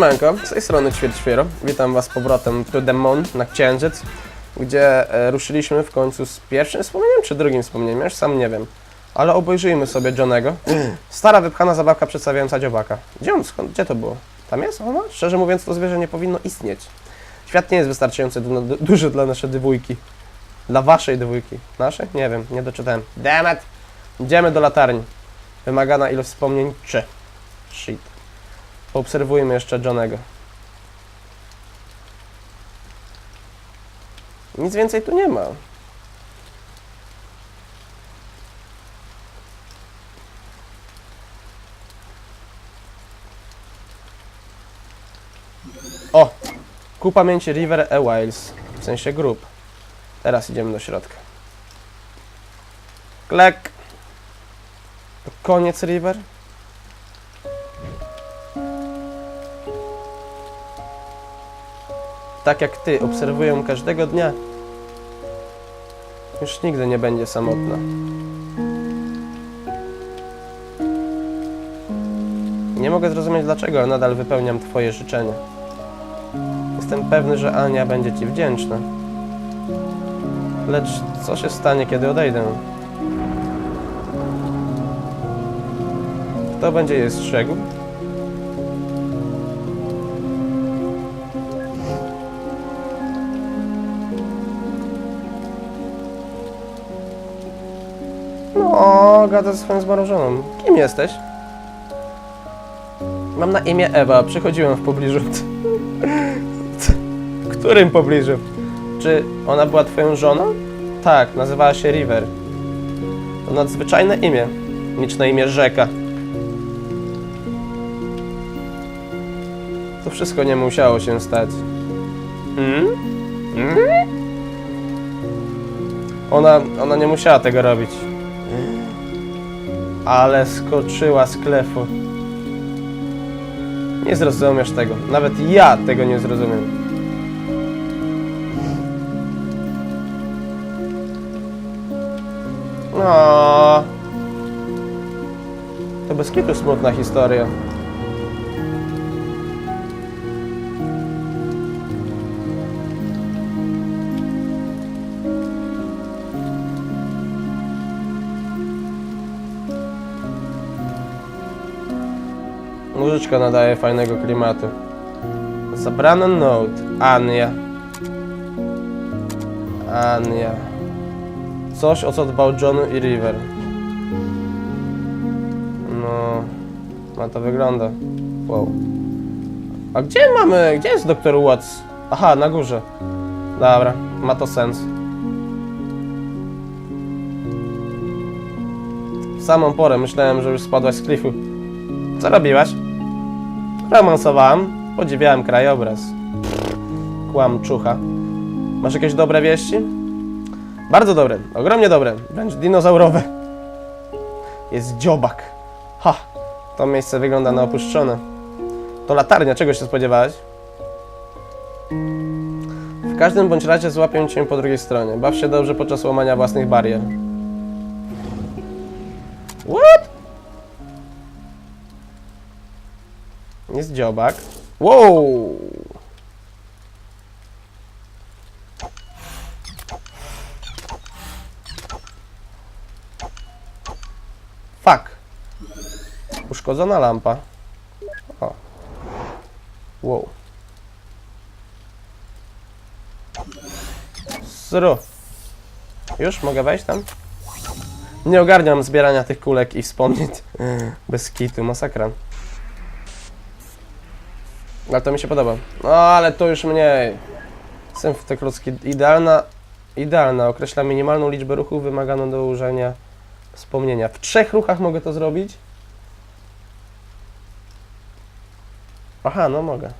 Siemanko, z tej strony Ćwierćwiero. Witam Was z powrotem to the Moon na Księżyc, gdzie e, ruszyliśmy w końcu z pierwszym wspomnieniem czy drugim wspomnieniem, już sam nie wiem. Ale obejrzyjmy sobie Johnego. Stara wypchana zabawka przedstawiająca dziobaka. Gdzie on, skąd, gdzie to było? Tam jest ona? Szczerze mówiąc, to zwierzę nie powinno istnieć. Świat nie jest wystarczająco du duży dla naszej dwójki. Dla waszej dwójki. Naszej? Nie wiem, nie doczytałem. Damn it! Idziemy do latarni. Wymagana ilość wspomnień 3. Shit. Poobserwujmy jeszcze Johnego. Nic więcej tu nie ma. O! Ku pamięci River E. Wiles, w sensie grup. Teraz idziemy do środka. Klek! To koniec River? tak jak ty, obserwują każdego dnia. Już nigdy nie będzie samotna. Nie mogę zrozumieć dlaczego, ale nadal wypełniam twoje życzenia. Jestem pewny, że Ania będzie ci wdzięczna. Lecz co się stanie, kiedy odejdę? Kto będzie je strzegł? No, gada ze swoją zmrożoną. Kim jesteś? Mam na imię Ewa, przychodziłem w pobliżu. Którym pobliżu? Czy ona była twoją żoną? Tak, nazywała się River. To nadzwyczajne imię. Liczne imię rzeka. To wszystko nie musiało się stać. Hmm? Hmm? Ona, ona nie musiała tego robić. Ale skoczyła z klefu. Nie zrozumiesz tego. Nawet ja tego nie zrozumiem. No. To bez kitu smutna historia. Muzyczka nadaje fajnego klimatu. Zabrano note. Ania. Ania. Coś, o co dbał John i River. No... Na to wygląda. Wow. A gdzie mamy... Gdzie jest doktor Watts? Aha, na górze. Dobra, ma to sens. W samą porę myślałem, że już spadłaś z klifu. Co robiłaś? Romansowałam, podziwiałem krajobraz. Kłamczucha. Masz jakieś dobre wieści? Bardzo dobre, ogromnie dobre, wręcz dinozaurowe. Jest dziobak. Ha, to miejsce wygląda na opuszczone. To latarnia, czego się spodziewałeś? W każdym bądź razie złapię cię po drugiej stronie. Baw się dobrze podczas łamania własnych barier. What? Jest dziobak. Wow! Fuck. Uszkodzona lampa. O. Wow. Zru. Już mogę wejść tam? Nie ogarniam zbierania tych kulek i wspomnień. Bez kitu, masakra. Ale to mi się podoba. No ale to już mniej. W te klocki idealna. Idealna. Określa minimalną liczbę ruchów wymaganą do użycia wspomnienia. W trzech ruchach mogę to zrobić? Aha, no mogę.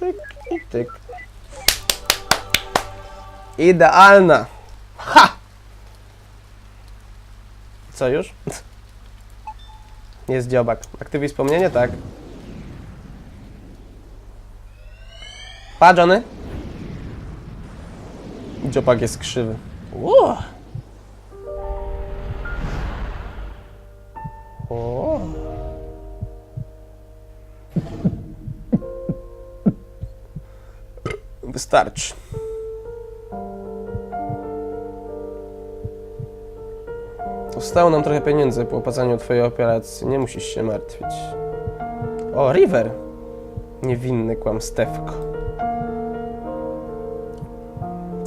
Tyk i tyk. Idealna. Ha! Co już? Jest dziobak. Aktywuj wspomnienie? Tak. Pa, Johnny. Dziopak jest krzywy. Ło! O. Wystarczy. Zostało nam trochę pieniędzy po opłacaniu twojej operacji. Nie musisz się martwić. O, River! Niewinny kłamstewko.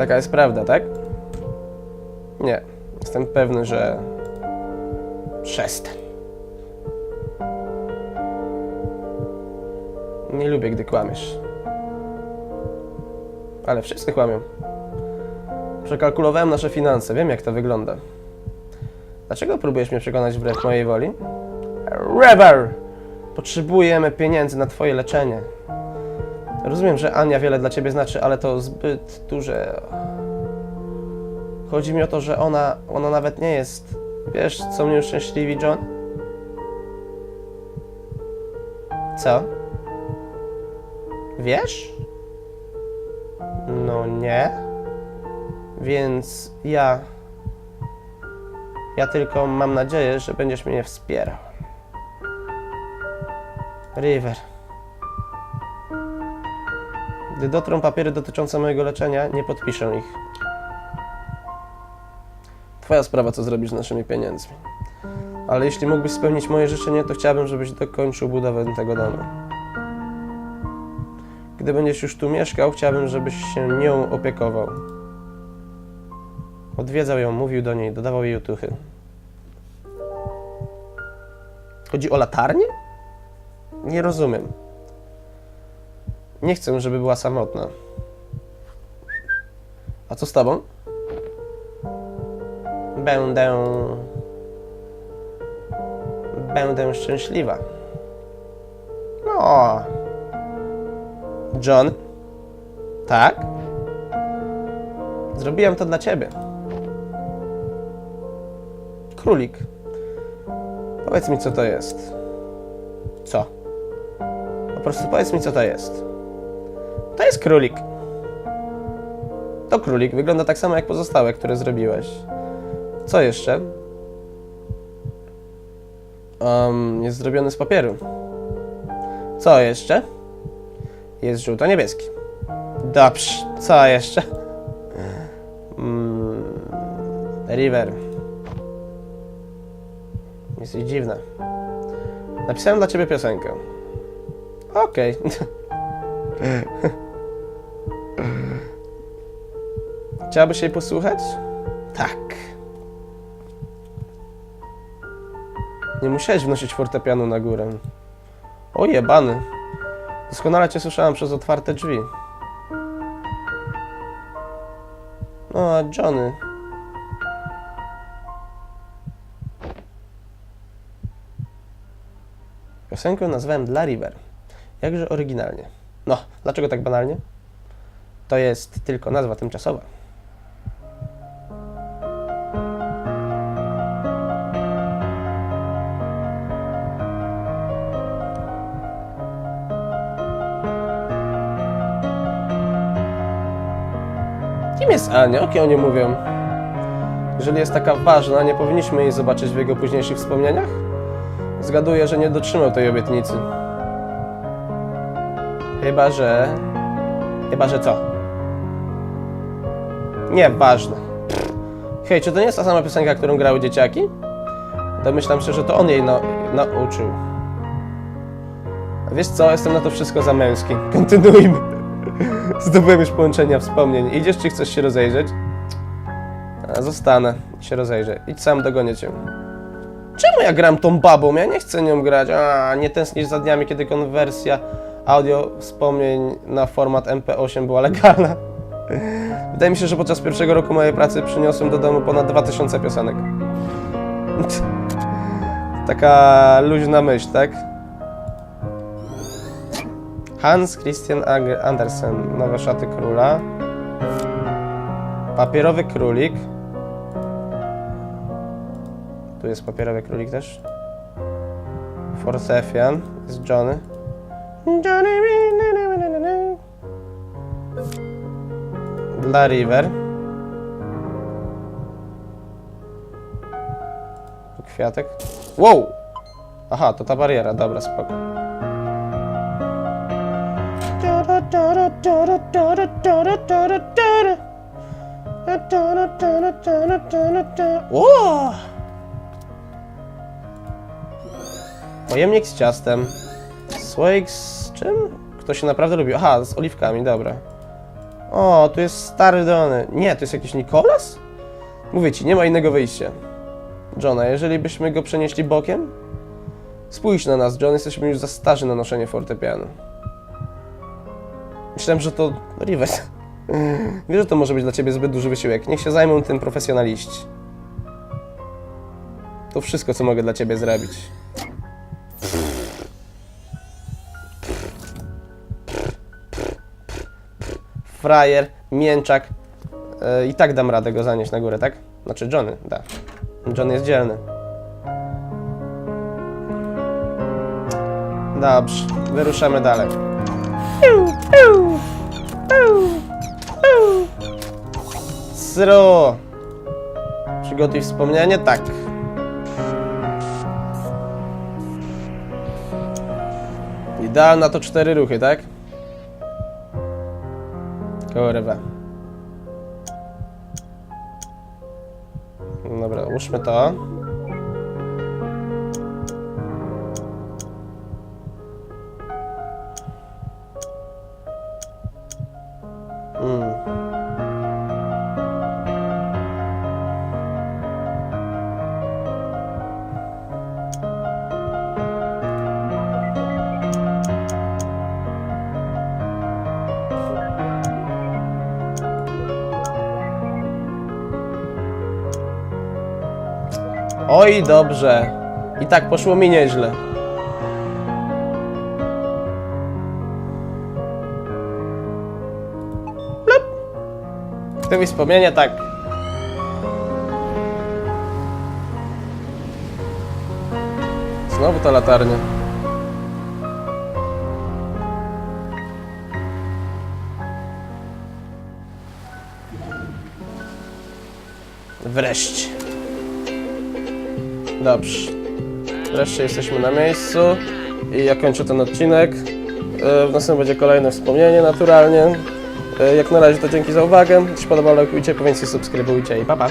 Taka jest prawda, tak? Nie. Jestem pewny, że... Przestań. Nie lubię, gdy kłamiesz. Ale wszyscy kłamią. Przekalkulowałem nasze finanse, wiem jak to wygląda. Dlaczego próbujesz mnie przekonać wbrew mojej woli? River! Potrzebujemy pieniędzy na twoje leczenie. Rozumiem, że Ania wiele dla ciebie znaczy, ale to zbyt duże. Chodzi mi o to, że ona, ona nawet nie jest. Wiesz, co mnie uszczęśliwi, John? Co? Wiesz? No nie. Więc ja. Ja tylko mam nadzieję, że będziesz mnie wspierał. River. Gdy dotrą papiery dotyczące mojego leczenia, nie podpiszę ich. Twoja sprawa, co zrobisz z naszymi pieniędzmi. Ale jeśli mógłbyś spełnić moje życzenie, to chciałbym, żebyś dokończył budowę tego domu. Gdy będziesz już tu mieszkał, chciałbym, żebyś się nią opiekował. Odwiedzał ją, mówił do niej, dodawał jej otuchy. Chodzi o latarnię? Nie rozumiem. Nie chcę, żeby była samotna. A co z tobą? Będę. Będę szczęśliwa. No. John? Tak? Zrobiłem to dla ciebie. Królik. Powiedz mi, co to jest. Co? Po prostu powiedz mi, co to jest. To jest królik. To królik. Wygląda tak samo jak pozostałe, które zrobiłeś. Co jeszcze? Um, jest zrobiony z papieru. Co jeszcze? Jest żółto-niebieski. Dobrze. Co jeszcze? Mm, River. Jesteś dziwna. Napisałem dla ciebie piosenkę. Okej. Chciałabyś jej posłuchać? Tak. Nie musiałeś wnosić fortepianu na górę. O jebany. Doskonale cię słyszałem przez otwarte drzwi. No, a Johnny. Piosenkę nazwałem Dla River. Jakże oryginalnie. No, dlaczego tak banalnie? To jest tylko nazwa tymczasowa. Kim jest Ania? O kim oni mówią? Jeżeli jest taka ważna, nie powinniśmy jej zobaczyć w jego późniejszych wspomnieniach? Zgaduję, że nie dotrzymał tej obietnicy. Chyba, że... Chyba, że co? Nieważne. Hej, czy to nie jest ta sama piosenka, którą grały dzieciaki? Domyślam się, że to on jej na, nauczył. A wiesz co, jestem na to wszystko za męski. Kontynuujmy. Zdobyłem już połączenia wspomnień. Idziesz, czy chcesz się rozejrzeć? Zostanę. Się rozejrzę. Idź sam, dogonię cię. Czemu ja gram tą babą? Ja nie chcę nią grać. A, nie tęsknisz za dniami, kiedy konwersja audio wspomnień na format MP8 była legalna. Wydaje mi się, że podczas pierwszego roku mojej pracy przyniosłem do domu ponad 2000 piosenek. Taka luźna myśl, tak? Hans Christian Andersen, Nowe szaty króla. Papierowy królik. Tu jest papierowy królik też. Fortepian, jest Johnny. Dla River. Kwiatek. Wow! Aha, to ta bariera, dobra, spoko. O! Pojemnik z ciastem. Słoik z czym? Kto się naprawdę lubi? Aha, z oliwkami, dobra. O, tu jest stary Johnny. Nie, to jest jakiś Nikolas? Mówię ci, nie ma innego wyjścia. Johna, jeżeli byśmy go przenieśli bokiem? Spójrz na nas, John, jesteśmy już za starzy na noszenie fortepianu. Myślałem, że to Rivet. Wiesz, że to może być dla ciebie zbyt duży wysiłek. Niech się zajmą tym profesjonaliści. To wszystko, co mogę dla ciebie zrobić. Frajer, mięczak. E, I tak dam radę go zanieść na górę, tak? Znaczy Johnny, da. John jest dzielny. Dobrze, wyruszamy dalej. Zero. Przygotuj wspomnienie? Tak. Idealna to cztery ruchy, tak? Kurwa. Dobra, ułóżmy to. Oj, dobrze. I tak poszło mi nieźle. Plup. Kto mi wspomnienie? Tak. Znowu ta latarnia. Wreszcie. Dobrze. Wreszcie jesteśmy na miejscu i ja kończę ten odcinek. E, W następnym będzie kolejne wspomnienie naturalnie. E, Jak na razie to dzięki za uwagę. Jeśli podobało, lajkujcie, po więcej subskrybujcie i pa pa.